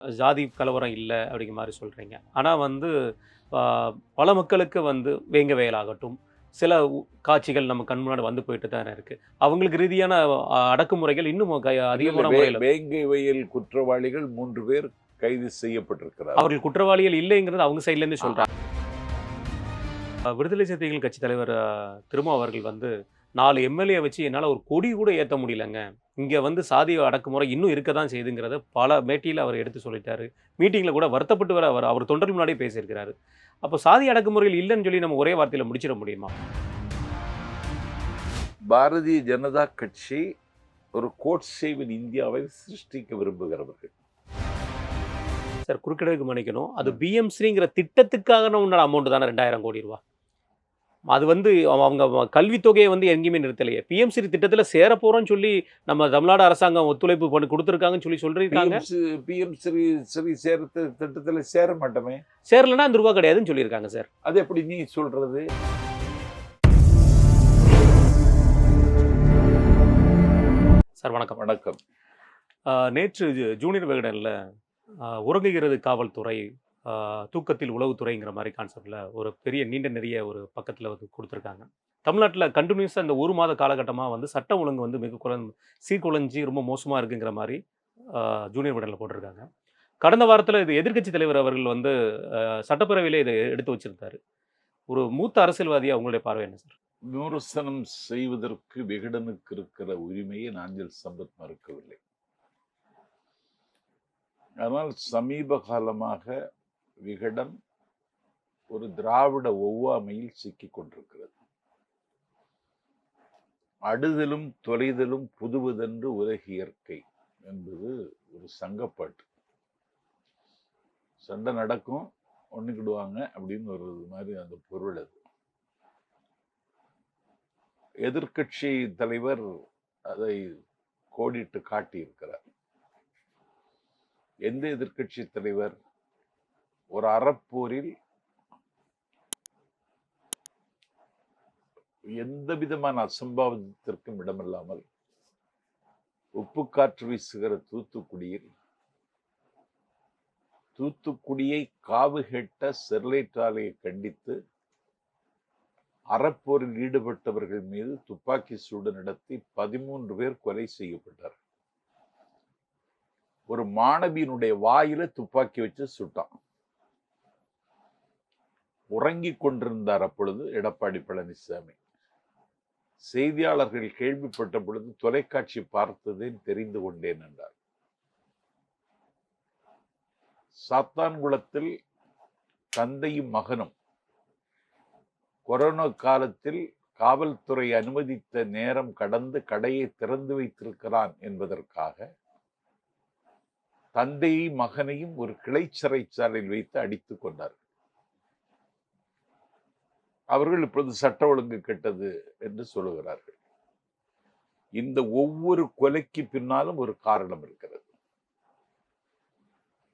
ஜாதி கலவரம் இல்லை அப்படிங்கிற மாதிரி சொல்கிறீங்க ஆனால் வந்து பல மக்களுக்கு வந்து வேங்க வயலாகட்டும் சில காட்சிகள் நம்ம கண் முன்னாடி வந்து போயிட்டு தான் இருக்கு. அவங்களுக்கு ரீதியான அடக்குமுறைகள் இன்னும் அதிகமான முறையில் வேங்கை வயல் குற்றவாளிகள் மூன்று பேர் கைது செய்யப்பட்டிருக்கிறார் அவர்கள் குற்றவாளிகள் இல்லைங்கிறது அவங்க சைட்லேருந்து சொல்கிறாங்க விடுதலை சிறுத்தைகள் கட்சி தலைவர் திருமா அவர்கள் வந்து நாலு எம்எல்ஏ வச்சு என்னால் ஒரு கொடி கூட ஏற்ற முடியலங்க. இங்கே வந்து சாதி அடக்குமுறை இன்னும் இருக்க தான் செய்யுதுங்கிறத பல மேட்டியில் அவர் எடுத்து சொல்லிட்டாரு. மீட்டிங்கில் கூட வருத்தப்பட்டு வர அவர் அவர் தொண்டர்கள் முன்னாடியே பேசியிருக்கிறாரு. அப்போ சாதி அடக்குமுறைகள் இல்லைன்னு சொல்லி நம்ம ஒரே வார்த்தையில் முடிச்சிட முடியுமா? பாரதிய ஜனதா கட்சி ஒரு கோட் சேவின் இந்தியாவை சிருஷ்டிக்க விரும்புகிறவர்கள். சார் குறுக்கிடவுக்கு மன்னிக்கணும். அது பிஎம்ஸ்ரீங்கிற திட்டத்துக்காக உன்னோட அமௌண்ட் தானே ரெண்டாயிரம் கோடி ரூபா? அது வந்து அவ- அவங்க கல்வித்தொகையை வந்து எங்கேயுமே நிறுத்தலையே. பிஎம்ஸ்ரீ திட்டத்தில் சேர போகிறோம்னு சொல்லி நம்ம தமிழ்நாடு அரசாங்கம் ஒத்துழைப்பு பண்ணி கொடுத்துருக்காங்கன்னு சொல்லி சொல்லியிருக்காங்க. பிஎம் ஸ்ரீ ஸ்ரீ சேர திட்டத்துல சேர மாட்டோமே. சேரலைன்னா அந்த ரூபா கிடையாதுன்னு சொல்லியிருக்காங்க சார். அது எப்படி நீ சொல்றது? சார் வணக்கம். வணக்கம். நேற்று ஜூனியர் விகடனில் உறங்குகிறது காவல்துறை தூக்கத்தில் உளவுத்துறைங்கிற மாதிரி கான்செப்டில் ஒரு பெரிய நீண்ட நிறைய ஒரு பக்கத்தில் வந்து கொடுத்துருக்காங்க. தமிழ்நாட்டில் கண்டினியூஸாக இந்த ஒரு மாத காலகட்டமாக வந்து சட்ட ஒழுங்கு வந்து மிக குறை சீர்குலைஞ்சி ரொம்ப மோசமாக இருக்குங்கிற மாதிரி ஜூனியர் விடலில் போட்டிருக்காங்க. கடந்த வாரத்தில் இது எதிர்க்கட்சி தலைவர் அவர்கள் வந்து சட்டப்பேரவையிலே இதை எடுத்து வச்சிருந்தார். ஒரு மூத்த அரசியல்வாதியாக உங்களுடைய பார்வை என்ன சார்? விமர்சனம் செய்வதற்கு விகடனுக்கு இருக்கிற உரிமையை நாஞ்சல் சம்பத் மறுக்கவில்லை. ஆனால் சமீப காலமாக விகடன் ஒரு திராவிட ஒவ்வாமையில் சிக்கிக் கொண்டிருக்கிறது. அடுதலும் தொலைதலும் புதுவதென்று உலக இயற்கை என்பது ஒரு சங்கப்பாட்டு. சண்டை நடக்கும் ஒண்ணுக்கிடுவாங்க அப்படின்னு ஒரு மாதிரி அந்த பொருள் அது. எதிர்க்கட்சி தலைவர் அதை கோடிட்டு காட்டியிருக்கிறார். எந்த எதிர்க்கட்சி தலைவர் ஒரு அறப்போரில் எந்த விதமான அசம்பாவிதத்திற்கும் இடமில்லாமல் உப்பு காற்று வீசுகிற தூத்துக்குடியில் தூத்துக்குடியை காவு கேட்ட ஸ்டெர்லைட் ஆலையை கண்டித்து அறப்போரில் ஈடுபட்டவர்கள் மீது துப்பாக்கி சூடு நடத்தி பதிமூன்று பேர் கொலை செய்யப்பட்டார். ஒரு மாணவியினுடைய வாயில துப்பாக்கி வச்சு சுட்டான். உறங்கிக் கொண்டிருந்தார் அப்பொழுது எடப்பாடி பழனிசாமி. செய்தியாளர்கள் கேள்விப்பட்ட பொழுது தொலைக்காட்சி பார்த்ததே தெரிந்து கொண்டேன் என்றார். சாத்தான்குளத்தில் தந்தையும் மகனும் கொரோனா காலத்தில் காவல்துறை அனுமதித்த நேரம் கடந்து கடையை திறந்து வைத்திருக்கிறான் என்பதற்காக தந்தையை மகனையும் ஒரு கிளை சிறைச்சாலையில் வைத்து அடித்துக் கொண்டார்கள். அவர்கள் இப்பொழுது சட்ட ஒழுங்கு கெட்டது என்று சொல்லுகிறார்கள். இந்த ஒவ்வொரு கொலைக்கு பின்னாலும் ஒரு காரணம் இருக்கிறது.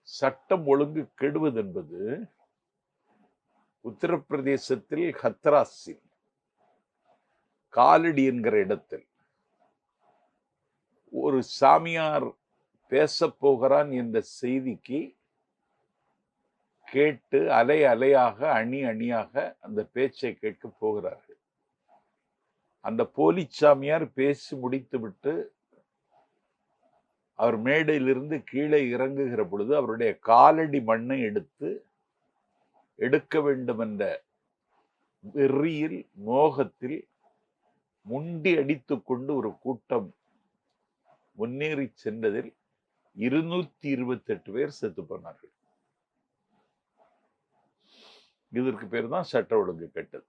சட்டம் ஒழுங்கு கெடுவது என்பது உத்தரப்பிரதேசத்தில் ஹத்ராஸில் காலடி என்கிற இடத்தில். ஒரு சாமியார் பேசப்போகிறான் என்ற செய்திக்கு கேட்டு அலை அலையாக அணி அணியாக அந்த பேச்சை கேட்க போகிறார்கள். அந்த போலிச்சாமியார் பேசி முடித்துவிட்டு அவர் மேடையிலிருந்து கீழே இறங்குகிற பொழுது அவருடைய காலடி மண்ணை எடுத்து எடுக்க வேண்டும் என்ற வெறியில் மோகத்தில் முண்டி அடித்துக்கொண்டு ஒரு கூட்டம் முன்னேறி சென்றதில் இருநூத்தி இருபத்தெட்டு பேர் செத்து போனார்கள். இதற்கு பேர் தான் சட்ட ஒழுங்கு கெட்டது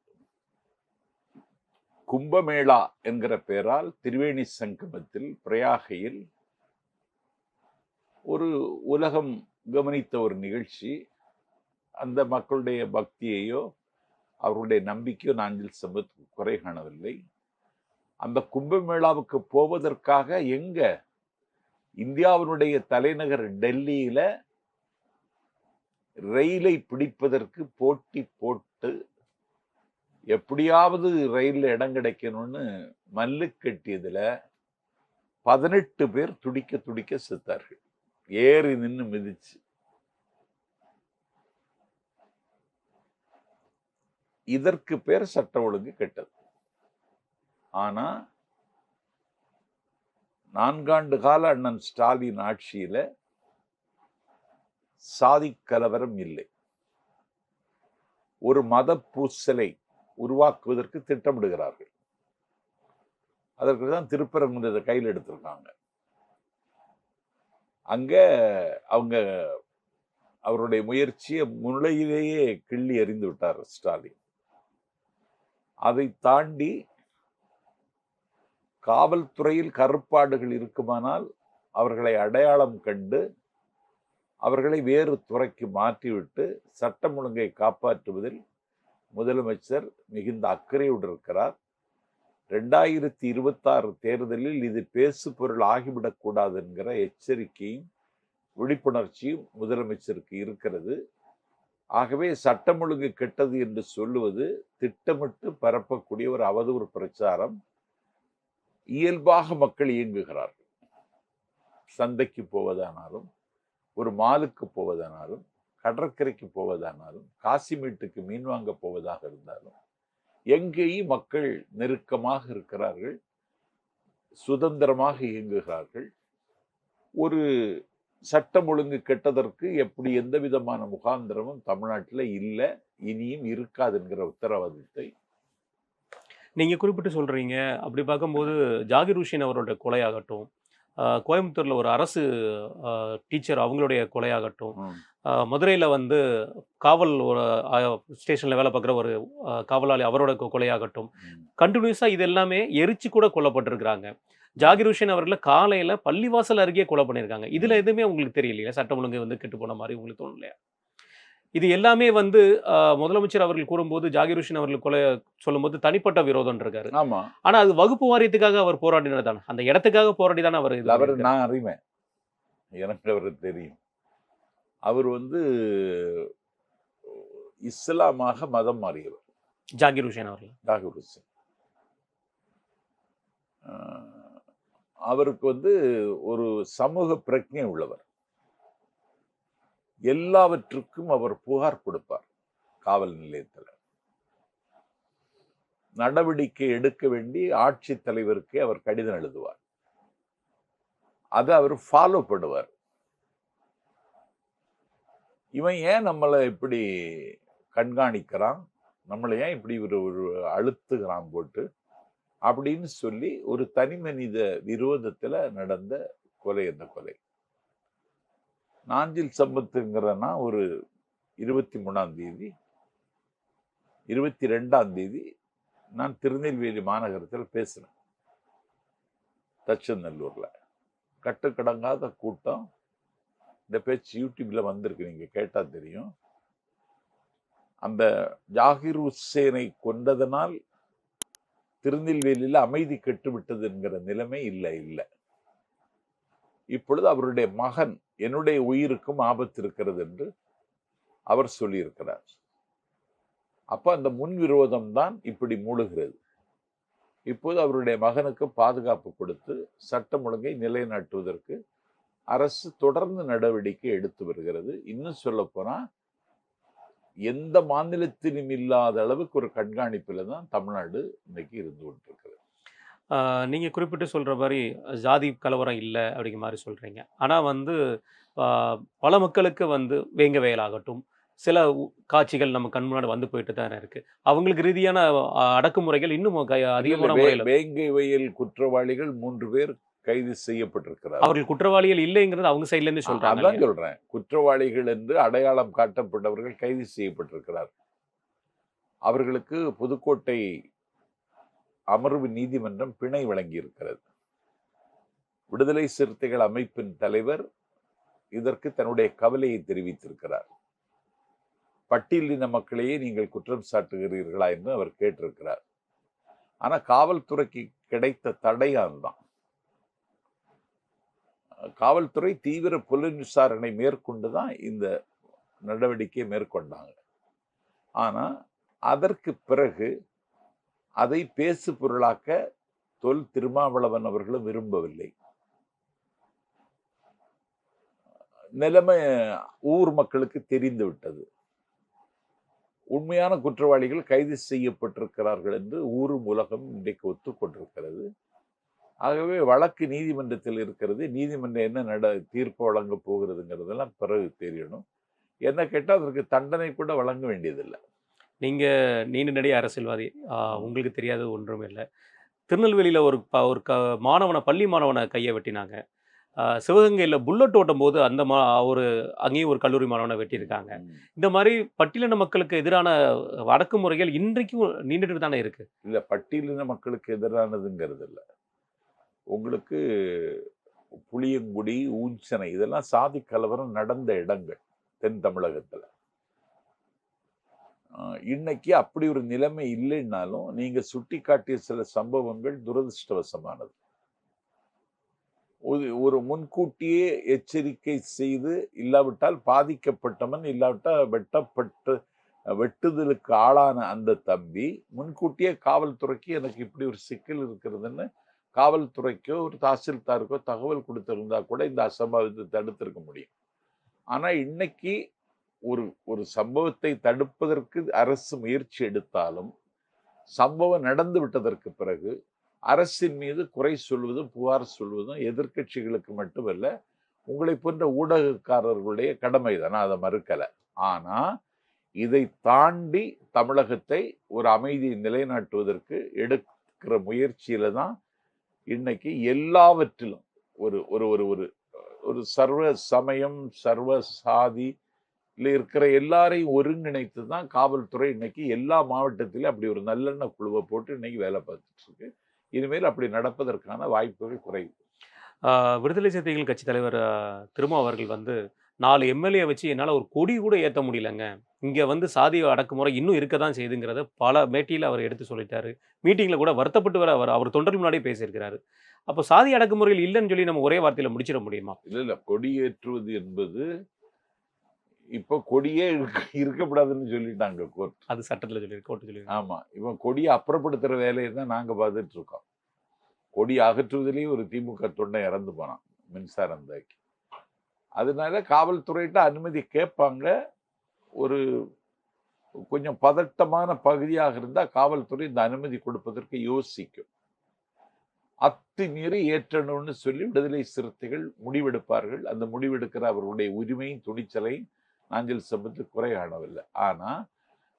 கும்பமேளா என்கிற பெயரால் திரிவேணி சங்கமத்தில் பிரயாகையில் ஒரு உலகம் கவனித்த ஒரு நிகழ்ச்சி. அந்த மக்களுடைய பக்தியையோ அவர்களுடைய நம்பிக்கையோ நாஞ்சில் சம்பத் குறை காணவில்லை. அந்த கும்பமேளாவுக்கு போவதற்காக எங்க? இந்தியாவினுடைய தலைநகர் டெல்லியில ரயிலை பிடிப்பதற்கு போட்டி போட்டு எப்படியாவது ரயிலில் இடம் கிடைக்கணும்னு மல்லு கட்டியதில் பதினெட்டு பேர் துடிக்க துடிக்க செத்தார்கள். ஏறி நின்று மிதிச்சு. இதற்கு பேர் சட்ட ஒழுங்கு கெட்டது. ஆனா நான்காண்டு கால அண்ணன் ஸ்டாலின் ஆட்சியில சாதி கலவரம் இல்லை. ஒரு மத பூசலை உருவாக்குவதற்கு திட்டமிடுகிறார்கள். அதற்கு தான் திருப்பரங்குன்றத்தை கையில் எடுத்திருக்காங்க. அங்க அவங்க அவருடைய முயற்சியை முளையிலேயே கிள்ளி எறிந்து விட்டார் ஸ்டாலின். அதை தாண்டி காவல்துறையில் கருப்பாடுகள் இருக்குமானால் அவர்களை அடையாளம் கண்டு அவர்களை வேறு துறைக்கு மாற்றிவிட்டு சட்டம் ஒழுங்கை காப்பாற்றுவதில் முதலமைச்சர் மிகுந்த அக்கறையோடு இருக்கிறார் ரெண்டாயிரத்தி இருபத்தாறு தேர்தலில் இது பேசு பொருள் ஆகிவிடக்கூடாது என்கிற எச்சரிக்கையும் விழிப்புணர்ச்சியும் முதலமைச்சருக்கு இருக்கிறது. ஆகவே சட்டம் ஒழுங்கு கெட்டது என்று சொல்லுவது திட்டமிட்டு பரப்பக்கூடிய ஒரு அவதூறு பிரச்சாரம். இயல்பாக மக்கள் இயங்குகிறார்கள். சந்தைக்கு போவதானாலும் ஒரு மாலுக்கு போவதானாலும் கடற்கரைக்கு போவதானாலும் காசிமீட்டுக்கு மீன் வாங்க போவதாக இருந்தாலும் எங்கேயும் மக்கள் நெருக்கமாக இருக்கிறார்கள் சுதந்திரமாக இயங்குகிறார்கள். ஒரு சட்டம் ஒழுங்கு கெட்டதற்கு எப்படி எந்த விதமான முகாந்திரமும் தமிழ்நாட்டில் இல்லை இனியும் இருக்காது என்கிற உத்தரவாதத்தை நீங்கள் குறிப்பிட்டு சொல்கிறீங்க அப்படி பார்க்கும்போது ஜாகிர் ஹுசேன் அவரோட கொலையாகட்டும் கோயம்புத்தூர்ல ஒரு அரசு டீச்சர் அவங்களுடைய கொலையாகட்டும் மதுரையில வந்து காவல் ஒரு ஸ்டேஷன்ல வேலை பார்க்குற ஒரு காவலாளி அவரோட கொலையாகட்டும். ம். கண்டினியூஸா இது எல்லாமே எரிச்சு கூட கொல்லப்பட்டிருக்கிறாங்க. ஜாகிர் ஹுசேன் அவர்களை காலையில பள்ளிவாசல் அருகே கொலை பண்ணியிருக்காங்க இதுல எதுவுமே உங்களுக்கு தெரியலையா? சட்டம் ஒழுங்கு வந்து கெட்டு போன மாதிரி உங்களுக்கு தோணலையா? இது எல்லாமே வந்து முதலமைச்சர் அவர்கள் கூறும்போது ஜாகிர் ஹுசேன் அவர்கள் கொலை சொல்லும்போது தனிப்பட்ட விரோதம் இருக்காரு. ஆமா. ஆனா அது வகுப்பு வாரியத்துக்காக அவர் போராடினது தானே. அந்த இடத்துக்காக போராடி தானே அவர் அவர். நான் அறிவேன். எனக்கு அவர் தெரியும். அவர் வந்து இஸ்லாமாக மதம் மாறியவர். ஜாகிர் ஹுசேன் அவர்கள். தாகூர் ஹுசேன். அவருக்கு வந்து ஒரு சமூக பிரஜை உள்ளவர். எல்லாவற்றுக்கும் அவர் புகார் கொடுப்பார் காவல் நிலையத்தில். நடவடிக்கை எடுக்க வேண்டி ஆட்சித்தலைவருக்கு அவர் கடிதம் எழுதுவார். அதை அவர் ஃபாலோ பண்ணுவார். இவன் ஏன் நம்மளை இப்படி கண்காணிக்கிறான்? நம்மளை ஏன் இப்படி ஒரு ஒரு அழுத்துகிறான் போட்டு? அப்படின்னு சொல்லி ஒரு தனி மனித விரோதத்துல நடந்த கொலை அந்த கொலை. நாஞ்சில் சம்பத்துங்கிறனா ஒரு இருபத்தி மூணாம் தேதி இருபத்தி ரெண்டாம் தேதி நான் திருநெல்வேலி மாநகரத்தில் பேசினேன். தச்சநல்லூரில் கட்டுக்கடங்காத கூட்டம். இந்த பேச்சு யூடியூப்பில் வந்திருக்கு நீங்கள் கேட்டால் தெரியும். அந்த ஜாகிர் உசேனை கொண்டதனால் திருநெல்வேலியில் அமைதி கெட்டுவிட்டது என்கிற நிலைமை இல்லை இல்லை. இப்பொழுது அவருடைய மகன் என்னுடைய உயிருக்கும் ஆபத்து இருக்கிறது என்று அவர் சொல்லியிருக்கிறார். அப்போ அந்த முன்விரோதம் தான் இப்படி மூழுகிறது இப்போது அவருடைய மகனுக்கு பாதுகாப்பு கொடுத்து சட்டம் ஒழுங்கை நிலைநாட்டுவதற்கு அரசு தொடர்ந்து நடவடிக்கை எடுத்து வருகிறது. இன்னும் சொல்லப்போனால் எந்த மாநிலத்திலும் இல்லாத அளவுக்கு ஒரு கண்காணிப்பில் தான் தமிழ்நாடு இன்னைக்கு இருந்து கொண்டிருக்கிறது. ஆஹ் நீங்க குறிப்பிட்டு சொல்ற மாதிரி ஜாதி கலவரம் இல்லை அப்படிங்கிற மாதிரி சொல்றீங்க. ஆனா வந்து பல மக்களுக்கு வந்து வேங்க வயலாகட்டும் சில காட்சிகள் நம்ம கண் முன்னாடி வந்து போயிட்டு தான் இருக்கு. அவங்களுக்கு ரீதியான அடக்குமுறைகள் இன்னும் அதிகமான முறையில் வேங்கை வயல் குற்றவாளிகள் மூன்று பேர் கைது செய்யப்பட்டிருக்கிறார் அவர்கள் குற்றவாளிகள் இல்லைங்கிறது அவங்க சைட்ல இருந்து சொல்றாங்க அதான் சொல்றேன். குற்றவாளிகள் என்று அடையாளம் காட்டப்பட்டவர்கள் கைது செய்யப்பட்டிருக்கிறார் அவர்களுக்கு புதுக்கோட்டை அமர்வு நீதிமன்றம் பிணை வழங்கியிருக்கிறது. விடுதலை சிறுத்தைகள் அமைப்பின் தலைவர் இதற்கு தன்னுடைய கவலையை தெரிவித்திருக்கிறார். பட்டியலின மக்களையே நீங்கள் குற்றம் சாட்டுகிறீர்களா என்று அவர் கேட்டிருக்கிறார். ஆனால் காவல்துறைக்கு கிடைத்த தடையான் தான் காவல்துறை தீவிர புலன் விசாரணை மேற்கொண்டு தான் இந்த நடவடிக்கையை மேற்கொண்டாங்க. ஆனால் அதற்கு பிறகு அதை பேசு பொருளாக்க தொல் திருமாவளவன் அவர்களும் விரும்பவில்லை. நிலைமை ஊர் மக்களுக்கு தெரிந்து விட்டது. உண்மையான குற்றவாளிகள் கைது செய்யப்பட்டிருக்கிறார்கள் என்று ஊரும் உலகம் இன்றைக்கு ஒத்துக்கொண்டிருக்கிறது ஆகவே வழக்கு நீதிமன்றத்தில் இருக்கிறது. நீதிமன்றம் என்ன நட தீர்ப்பு வழங்க போகிறதுங்கிறதெல்லாம் பிறகு தெரியணும். என்ன கேட்டால் அதற்கு தண்டனை கூட வழங்க வேண்டியதில்லை. நீங்க நீண்ட நெடிய அரசியல்வாதி. உங்களுக்கு தெரியாத ஒன்றும் இல்லை. திருநெல்வேலியில ஒரு ப ஒரு க மாணவனை பள்ளி மாணவனை கையை வெட்டினாங்க. சிவகங்கையில் புல்லட் ஓட்டும் போது அந்த மா ஒரு அங்கேயும் ஒரு கல்லூரி மாணவனை வெட்டியிருக்காங்க. இந்த மாதிரி பட்டியலின மக்களுக்கு எதிரான அடக்குமுறைகள் இன்றைக்கும் நீண்டுட்டு தானே இருக்கு. இல்ல பட்டியலின மக்களுக்கு எதிரானதுங்கிறது இல்ல. உங்களுக்கு புளியங்குடி ஊஞ்சனை இதெல்லாம் சாதி கலவரம் நடந்த இடங்கள் தென் தமிழகத்துல. இன்னைக்கு அப்படி ஒரு நிலைமை இல்லைன்னாலும் நீங்க சுட்டி காட்டிய சில சம்பவங்கள் துரதிருஷ்டவசமானது. ஒரு ஒரு முன்கூட்டியே எச்சரிக்கை செய்து இல்லாவிட்டால் பாதிக்கப்பட்டவன் இல்லாவிட்டால் வெட்டப்பட்டு வெட்டுதலுக்கு ஆளான அந்த தம்பி முன்கூட்டியே காவல்துறைக்கு எனக்கு இப்படி ஒரு சிக்கல் இருக்கிறதுன்னு காவல்துறைக்கோ ஒரு தாசில்தாருக்கோ தகவல் கொடுத்துருந்தா கூட இந்த அசம்பாவிதத்தை தடுத்திருக்க முடியும். ஆனால் இன்னைக்கு ஒரு ஒரு சம்பவத்தை தடுப்பதற்கு அரசு முயற்சி எடுத்தாலும் சம்பவம் நடந்து விட்டதற்கு பிறகு அரசின் மீது குறை சொல்வதும் புகார் சொல்வதும் எதிர்க்கட்சிகளுக்கு மட்டுமல்ல உங்களை போன்ற ஊடகக்காரர்களுடைய கடமை தான். நான் அதை மறுக்கலை. ஆனால் இதை தாண்டி தமிழகத்தை ஒரு அமைதியை நிலைநாட்டுவதற்கு எடுக்கிற முயற்சியில் தான் இன்னைக்கு எல்லாவற்றிலும் ஒரு ஒரு ஒரு ஒரு ஒரு சர்வ சமயம் சர்வ சாதி இருக்கிற எல்லாரையும் ஒருங்கிணைத்து தான் காவல்துறை இன்னைக்கு எல்லா மாவட்டத்திலும் அப்படி ஒரு நல்லெண்ண குழுவை போட்டு இன்னைக்கு வேலை பார்த்துட்டு இருக்கு இனிமேல் அப்படி நடப்பதற்கான வாய்ப்புகள் குறைவு. விடுதலை சிறுத்தைகள் கட்சி தலைவர் திருமா அவர்கள் வந்து நாலு எம்எல்ஏ வச்சு என்னால் ஒரு கொடி கூட ஏற்ற முடியலங்க. இங்கே வந்து சாதி அடக்குமுறை இன்னும் இருக்க தான் செய்யுதுங்கிறத பல பேட்டியில் அவர் எடுத்து சொல்லிட்டாரு. மீட்டிங்கில் கூட வருத்தப்பட்டு வர அவர் அவர் தொண்டர் முன்னாடியே பேசியிருக்கிறாரு. அப்போ சாதி அடக்குமுறைகள் இல்லைன்னு சொல்லி நம்ம ஒரே வார்த்தையில் முடிச்சிட முடியுமா? இல்ல இல்ல. கொடியேற்றுவது என்பது இப்போ கொடியே இருக்க- இருக்கக்கூடாதுன்னு சொல்லிட்டாங்க கோர்ட் அது சட்டத்தில் சொல்லி கோர்ட்டு சொல்லி ஆமா. இவன் கொடியை அப்புறப்படுத்துற வேலையை தான் நாங்க பார்த்துட்டு இருக்கோம் கொடி அகற்றுவதிலேயே ஒரு திமுக தொண்டை இறந்து போனான் மின்சாரம் தாக்கி அதனால காவல்துறையிட்ட அனுமதி கேட்பாங்க. ஒரு கொஞ்சம் பதட்டமான பகுதியாக இருந்தா காவல்துறை இந்த அனுமதி கொடுப்பதற்கு யோசிக்கும். அத்துமீறி ஏற்றணும்னு சொல்லி விடுதலை சிறுத்தைகள் முடிவெடுப்பார்கள். அந்த முடிவெடுக்கிற அவர்களுடைய உரிமையும் துணிச்சலையும் நாஞ்சில் சம்பத்து குறை ஆனால்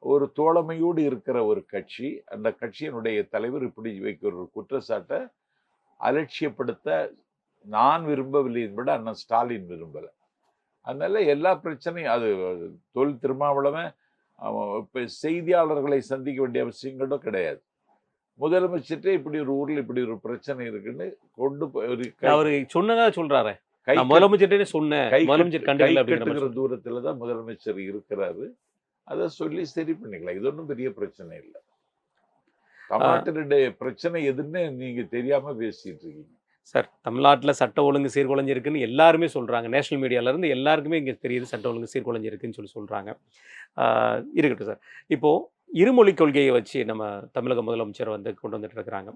ஒரு தோழமையோடு இருக்கிற ஒரு கட்சி அந்த கட்சியினுடைய தலைவர் இப்படி வைக்கிற ஒரு குற்றச்சாட்டை அலட்சியப்படுத்த நான் விரும்பவில்லை என்பது அண்ணன் ஸ்டாலின் விரும்பலை. அதனால எல்லா பிரச்சனையும் அது தொல் திருமாவளவன் இப்போ செய்தியாளர்களை சந்திக்க வேண்டிய அவசியங்களும் கிடையாது. முதலமைச்சர்கிட்ட இப்படி ஒரு ஊரில் இப்படி ஒரு பிரச்சனை இருக்குன்னு கொண்டு போய் ஒரு அவர் சொன்னதாக சொல்கிறாரே முதலமைச்சர்கிட்டே சொன்னேன். முதலமைச்சர் கட்டு- கை கண்டுக்கல அப்படிங்கிற மாதிரி கட்டுகிற தூரத்துல தான் முதலமைச்சர் இருக்கிறாரு. அதை சொல்லி சரி பண்ணிக்கலாம். இது ஒன்றும் பெரிய பிரச்சனை இல்லை. தமிழ்நாட்டினுடைய பிரச்சனை எதுன்னு நீங்க தெரியாம பேசிட்டு இருக்கீங்க. சார் தமிழ்நாட்டில் சட்ட ஒழுங்கு சீர்குலைஞ்சிருக்குன்னு எல்லாருமே சொல்கிறாங்க நேஷனல் மீடியாவிலேருந்து எல்லாருக்குமே இங்கே தெரியுது சட்ட ஒழுங்கு சீர்குலைஞ்சிருக்குன்னு சொல்லி சொல்கிறாங்க இருக்கட்டும் சார். இப்போது இருமொழி கொள்கையை வச்சு நம்ம தமிழக முதலமைச்சர் வந்து கொண்டு வந்துட்டு இருக்கிறாங்க.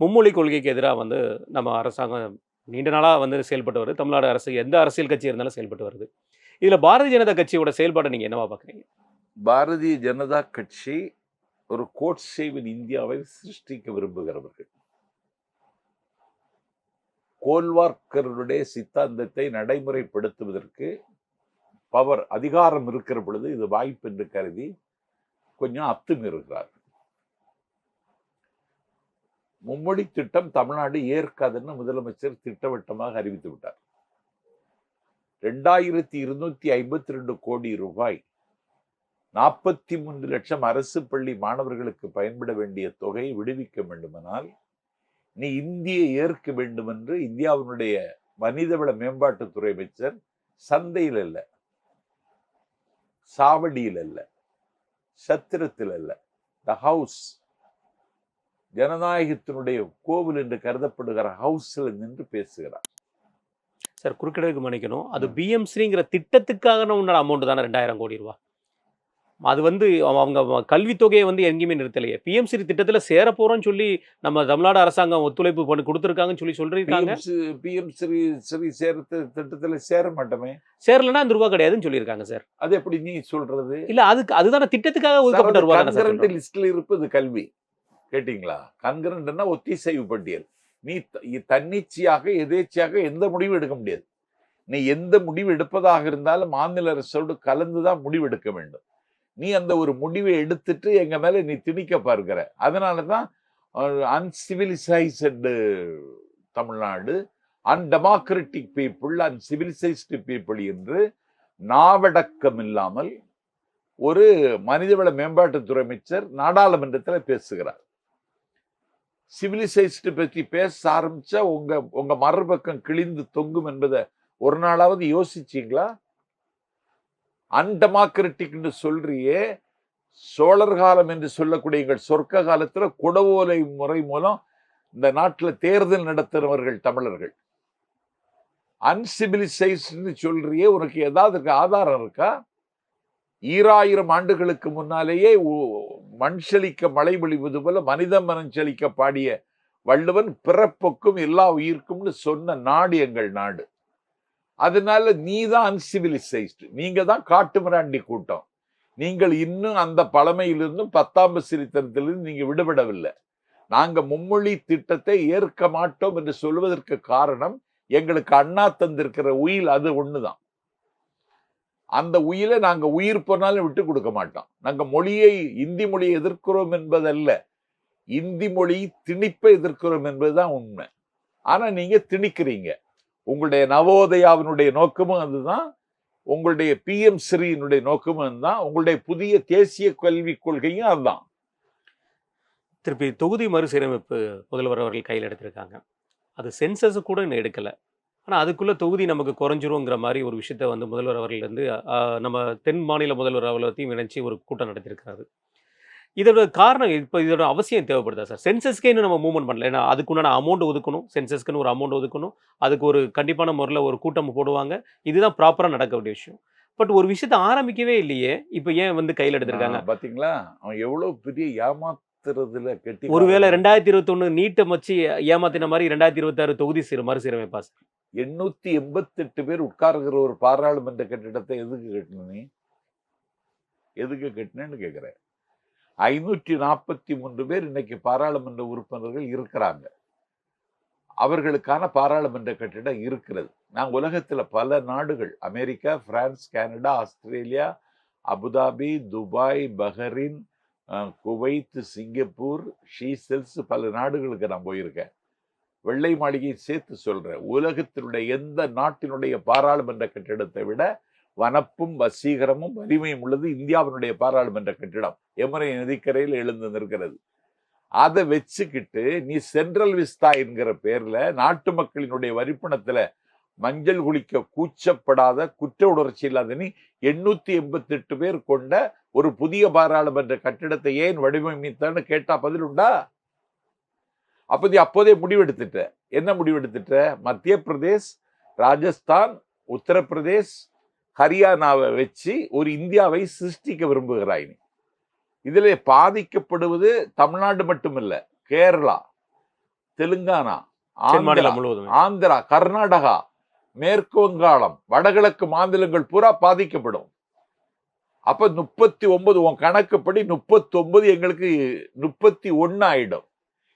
மும்மொழி கொள்கைக்கு எதிராக வந்து நம்ம அரசாங்கம் நீண்ட நாளாக வந்து செயல்பட்டு வருது. தமிழ்நாடு அரசு எந்த அரசியல் கட்சி இருந்தாலும் செயல்பட்டு வருது. இதில் பாரதிய ஜனதா கட்சியோட செயல்பாடை நீங்கள் என்னவா பார்க்குறீங்க பாரதிய ஜனதா கட்சி ஒரு கோட் சேவின் இந்தியாவை சிருஷ்டிக்க விரும்புகிறவர்கள். கோல்வார்க்கருடைய சித்தாந்தத்தை நடைமுறைப்படுத்துவதற்கு பவர் அதிகாரம் இருக்கிற பொழுது இது வாய்ப்பு என்று கருதி கொஞ்சம் அத்துமீறுகிறார் மும்மொழி திட்டம் தமிழ்நாடு ஏற்காதுன்னு முதலமைச்சர் திட்டவட்டமாக அறிவித்து விட்டார். ரெண்டாயிரத்தி இருநூத்தி ஐம்பத்தி ரெண்டு கோடி ரூபாய் நாற்பத்தி மூன்று லட்சம் அரசு பள்ளி மாணவர்களுக்கு பயன்பட வேண்டிய தொகையை விடுவிக்க வேண்டுமானால் நீ இந்தியை ஏற்க வேண்டும் என்று இந்தியாவினுடைய மனிதவள மேம்பாட்டுத்துறை அமைச்சர் சந்தையில் அல்ல சாவடியில் அல்ல சத்திரத்தில் அல்ல த ஹவுஸ் ஜனநாயகத்தினுடைய கோவில் என்று கருதப்படுகிற ஹவுஸில் நின்று பேசுகிறார். சார் குறுக்கிடவுக்கு மன்னிக்கணும். அது. பிஎம்சிங்கிற திட்டத்துக்காக உன்னோட அமௌண்ட் தானே ரெண்டாயிரம் கோடி ரூபா அது வந்து அவ- அவங்க வ- கல்வித்தொகையை வந்து எங்கேயுமே நிறுத்தலையே. பிஎம்சி திட்டத்தில் சேர போறோம்னு சொல்லி நம்ம தமிழ்நாடு அரசாங்கம் ஒத்துழைப்பு பண்ணி கொடுத்துருக்காங்கன்னு சொல்லி சொல்லியிருக்காங்க. பிஎம் ஸ்ரீ ஸ்ரீ சேர்த்து திட்டத்துல சேர மாட்டோமே. சேரலன்னா அந்த ரூபா கிடையாதுன்னு சொல்லியிருக்காங்க சார். அது எப்படி நீ சொல்றது? இல்ல அதுக்கு அதுதான திட்டத்துக்காக ஒதுக்கப்பட்ட ரூபா. லிஸ்ட்ல இருப்பது கல்வி. கேட்டிங்களா? கன்கரண்ட்னா ஒத்திசைவு பட்டியல். நீ தன்னிச்சையாக எதேச்சையாக எந்த முடிவும் எடுக்க முடியாது. நீ எந்த முடிவு எடுப்பதாக இருந்தாலும் மாநில அரசோடு கலந்துதான் முடிவு எடுக்க வேண்டும். நீ அந்த ஒரு முடிவை எடுத்துட்டு எங்க மேல நீ திணிக்க பார்க்கிற. அதனாலதான் uncivilised Tamil Nadu undemocratic people uncivilised people என்று நாவடக்கம் இல்லாமல் ஒரு மனிதவள மேம்பாட்டுத்துறை அமைச்சர் நாடாளுமன்றத்தில் பேசுகிறார். சிவிலைசைஸ்டு பற்றி பேச ஆரம்பிச்சா உங்க உங்க மறுபக்கம் கிழிந்து தொங்கும் என்பதை ஒரு நாளாவது யோசிச்சீங்களா? அன்டெமோக்ராட்டிக்னு சொல்றியே சோழர் காலம் என்று சொல்லக்கூடிய எங்கள் சொர்க்க காலத்துல குடவோலை முறை மூலம் இந்த நாட்டில் தேர்தல் நடத்துறவர்கள் தமிழர்கள். அன்சிபிலிசைஸ்ன்னு சொல்றியே உனக்கு ஏதாவது ஆதாரம் இருக்கா? ஈராயிரம் ஆண்டுகளுக்கு முன்னாலேயே மண் செழிக்க மழை பொழிவது போல மனித மனம் செழிக்க பாடிய வள்ளுவன் பிறப்புக்கும் எல்லா உயிர்க்கும்னு சொன்ன நாடு எங்கள் நாடு. அதனால நீ தான் அன்சிவிலைசைஸ்டு நீங்க தான் காட்டுமிராண்டி கூட்டம். நீங்கள் இன்னும் அந்த பழமையிலிருந்தும் பத்தாம் சிரித்தனத்திலிருந்து நீங்க விடுபடவில்லை. நாங்க மும்மொழி திட்டத்தை ஏற்க மாட்டோம் என்று சொல்வதற்கு காரணம் எங்களுக்கு அண்ணா தந்திருக்கிற உயில் அது ஒண்ணுதான். அந்த உயிரை நாங்கள் உயிர் போனாலும் விட்டு கொடுக்க மாட்டோம். நாங்கள் மொழியை இந்தி மொழியை எதிர்க்கிறோம் என்பதல்ல. இந்தி மொழி திணிப்பை எதிர்க்கிறோம் என்பதுதான் உண்மை. ஆனால் நீங்கள் திணிக்கிறீங்க. உங்களுடைய நவோதயாவினுடைய நோக்கமும் அதுதான். உங்களுடைய பிஎம் ஸ்ரீனுடைய நோக்கமும் அதுதான். உங்களுடைய புதிய தேசிய கல்விக் கொள்கையும் அதுதான். திருப்பி தொகுதி மறுசீரமைப்பு முதல்வர் அவர்கள் கையில் எடுத்திருக்காங்க. அது சென்சஸ் கூட இன்னும் எடுக்கலை. ஆனால் அதுக்குள்ளே தொகுதி நமக்கு குறைஞ்சிருங்கிற மாதிரி ஒரு விஷயத்த வந்து முதல்வர் அவர்லேருந்து நம்ம தென் மாநில முதல்வர் அவர்களையும் இணைச்சி ஒரு கூட்டம் நடத்தியிருக்காரு இதோட காரணம் இப்போ இதோட அவசியம் தேவைப்படுதா சார்? சென்சஸ்க்கே இன்னும் நம்ம மூவ்மெண்ட் பண்ணல. ஏன்னா அதுக்குண்டான அமௌண்ட் ஒதுக்கணும். சென்சஸ்க்குன்னு ஒரு அமௌண்ட் ஒதுக்கணும். அதுக்கு ஒரு கண்டிப்பான முறையில் ஒரு கூட்டம் போடுவாங்க. இதுதான் ப்ராப்பராக நடக்க வேண்டிய விஷயம். பட் ஒரு விஷயத்த ஆரம்பிக்கவே இல்லையே. இப்போ ஏன் வந்து கையில் எடுத்திருக்காங்க? பார்த்தீங்களா அவன் எவ்வளோ பெரிய கெட்டி ஒருவேளை ரெண்டாயிரத்தி இருபத்தொன்னு நீட்டை வச்சு ஏமாத்தின மாதிரி ரெண்டாயிரத்தி இருபத்தாறு தொகுதி சீர் மறுசீரமைப்பா சார்? எண்ணூத்தி எண்பத்தெட்டு பேர் உட்கார்கிற ஒரு பாராளுமன்ற கட்டிடத்தை எதுக்கு கட்டணும் நீ எதுக்கு கட்டினேன்னு கேக்குறேன். ஐநூற்றி நாற்பத்தி மூன்று பேர் இன்னைக்கு பாராளுமன்ற உறுப்பினர்கள் இருக்கிறாங்க. அவர்களுக்கான பாராளுமன்ற கட்டிடம் இருக்கிறது. நான் உலகத்துல பல நாடுகள் America France Canada Australia Abu Dhabi Dubai Bahrain Kuwait Singapore Seychelles பல நாடுகளுக்கு நான் போயிருக்கேன். வெள்ளை மாளிகையை சேர்த்து சொல்கிறேன் உலகத்தினுடைய எந்த நாட்டினுடைய பாராளுமன்ற கட்டிடத்தை விட வனப்பும் வசீகரமும் வலிமையும் உள்ளது இந்தியாவினுடைய பாராளுமன்ற கட்டிடம். எமரை நதிக்கரையில் எழுந்து நிற்கிறது. அதை வச்சுக்கிட்டு நீ சென்ட்ரல் விஸ்தா என்கிற பேரில் நாட்டு மக்களினுடைய வரிப்பணத்தில் மஞ்சள் குளிக்க கூச்சப்படாத குற்ற உணர்ச்சி இல்லாத நீ எண்ணூத்தி எண்பத்தி எட்டு பேர் கொண்ட ஒரு புதிய பாராளுமன்ற கட்டிடத்தை ஏன் வடிவமைத்தான்னு கேட்டா பதில் உண்டா? அப்ப நீ அப்போதே முடிவெடுத்துட்ட. என்ன முடிவெடுத்துட்ட? மத்திய பிரதேஷ் ராஜஸ்தான் உத்தரப்பிரதேஷ் ஹரியானாவை வச்சு ஒரு இந்தியாவை சிருஷ்டிக்க விரும்புகிறாய் நீ. இதில் பாதிக்கப்படுவது தமிழ்நாடு மட்டுமில்ல கேரளா தெலுங்கானா ஆந்திரா முழுவதும். ஆந்திரா கர்நாடகா மேற்கு வங்காளம் வடகிழக்கு மாநிலங்கள் பூரா பாதிக்கப்படும். அப்ப முப்பத்தி ஒன்பது உன் கணக்குப்படி முப்பத்தி ஒன்பது எங்களுக்கு முப்பத்தி ஒன்று ஆயிடும்.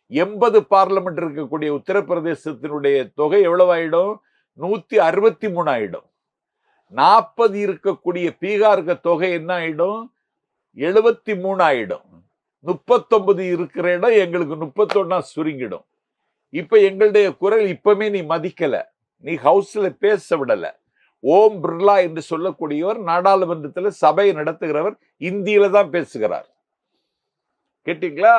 எண்பது பார்லமெண்ட் இருக்கக்கூடிய உத்தரப்பிரதேசத்தினுடைய தொகை எவ்வளவு ஆயிடும் நூத்தி அறுபத்தி மூணு ஆயிடும். நாற்பது இருக்கக்கூடிய பீகாருக்கு தொகை என்ன ஆயிடும்? எழுபத்தி மூணு ஆயிடும். முப்பத்தொன்பது இருக்கிற இடம் எங்களுக்கு முப்பத்தொன்னா சுருங்கிடும். இப்ப எங்களுடைய குரல் இப்பவுமே நீ மதிக்கலை. நீ ஹவுஸ்ல பேச விடலை ஓம் பிர்லா என்று சொல்லக்கூடியவர் நாடாளுமன்றத்தில் சபை நடத்துகிறவர் இந்தியில தான் பேசுகிறார். கேட்டீங்களா?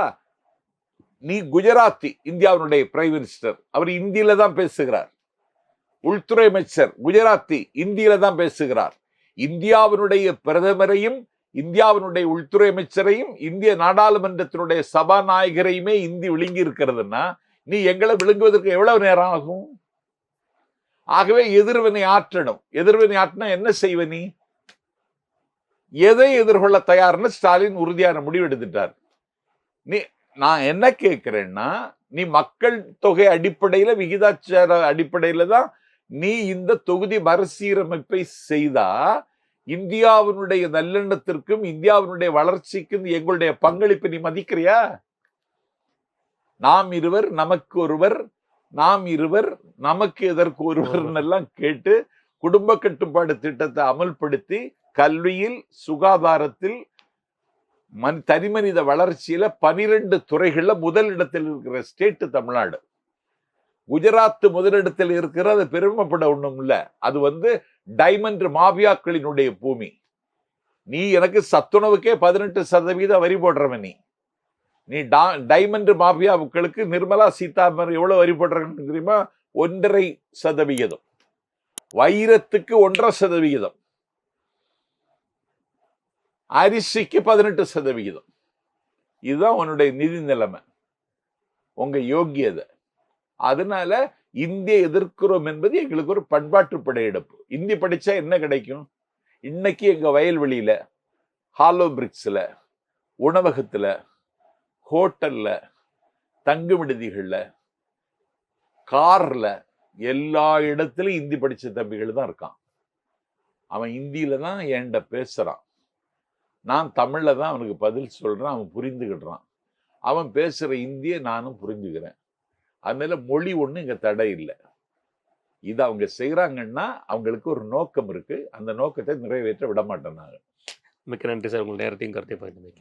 நீ குஜராத்தி இந்தியாவினுடைய பிரைம் மினிஸ்டர் அவர் இந்தியில தான் பேசுகிறார். உள்துறை அமைச்சர் குஜராத்தி இந்தியில தான் பேசுகிறார். இந்தியாவினுடைய பிரதமரையும் இந்தியாவினுடைய உள்துறை அமைச்சரையும் இந்திய நாடாளுமன்றத்தினுடைய சபாநாயகரையுமே இந்தி விழுங்கி இருக்கிறதுன்னா நீ எங்களை விழுங்குவதற்கு எவ்வளவு நேரம் ஆகும்? ஆகவே எதிர்வினை ஆற்றணும். எதிர்வினை ஆற்றினா என்ன செய்வ நீ? எதை எதிர்கொள்ள தயார்னு ஸ்டாலின் உறுதியான முடிவு எடுத்துட்டார். நீ நான் என்ன கேட்கிறேன்னா நீ மக்கள் தொகை அடிப்படையில விகிதாச்சார அடிப்படையில தான் நீ இந்த தொகுதி மறுசீரமைப்பை செய்தா இந்தியாவினுடைய நல்லெண்ணத்திற்கும் இந்தியாவினுடைய வளர்ச்சிக்கும் எங்களுடைய பங்களிப்பை நீ மதிக்கிறியா? நாம் இருவர் நமக்கு ஒருவர் நாம் இருவர் நமக்கு எதற்கு ஒருவர் எல்லாம் கேட்டு குடும்ப கட்டுப்பாடு திட்டத்தை அமல்படுத்தி கல்வியில் சுகாதாரத்தில் மன் தனிமனித வளர்ச்சியில பனிரெண்டு துறைகள்ல முதல் இடத்தில் இருக்கிற ஸ்டேட் தமிழ்நாடு. குஜராத் முதலிடத்தில் இருக்கிற அது பெருமைப்பட ஒண்ணும் இல்ல. அது வந்து டைமண்ட் மாபியாக்களினுடைய பூமி. நீ எனக்கு சத்துணவுக்கே பதினெட்டு சதவீத வரி போடுறவன் நீ. நீ டா- டைமண்ட் மாஃபியாவுக்களுக்கு நிர்மலா சீதாராமன் எவ்வளோ வரி போடுறாங்கன்னு தெரியுமா? ஒன்றரை சதவிகிதம். வைரத்துக்கு ஒன்றரை சதவிகிதம். அரிசிக்கு பதினெட்டு சதவிகிதம். இதுதான் உன்னுடைய நிதி நிலைமை. உங்கள் யோக்கியதை. அதனால இந்திய எதிர்க்கிறோம் என்பது எங்களுக்கு ஒரு பண்பாட்டு படையெடுப்பு. இந்தி படித்தா என்ன கிடைக்கும்? இன்னைக்கு எங்கள் வயல்வெளியில் ஹாலோ பிரிக்ஸில் உணவகத்தில் ஹோட்டலில் தங்கு விடுதிகளில் காரில் எல்லா இடத்துலையும் இந்தி படித்த தம்பிகள் தான் இருக்கான். அவன் இந்தியில் தான் என்கிட்ட பேசுகிறான் நான் தமிழில் தான் அவனுக்கு பதில் சொல்கிறேன் அவன் புரிந்துக்கிடுறான் அவன் பேசுகிற இந்தியை நானும் புரிஞ்சுக்கிறேன். அதனால மொழி ஒன்றும் இங்கே தடை இல்லை. இது அவங்க செய்கிறாங்கன்னா அவங்களுக்கு ஒரு நோக்கம் இருக்குது அந்த நோக்கத்தை நிறைவேற்ற விட மாட்டேன் நான் மிக்க நன்றி சார். உங்கள் நேரத்தையும் கருத்தை பகிர்ந்து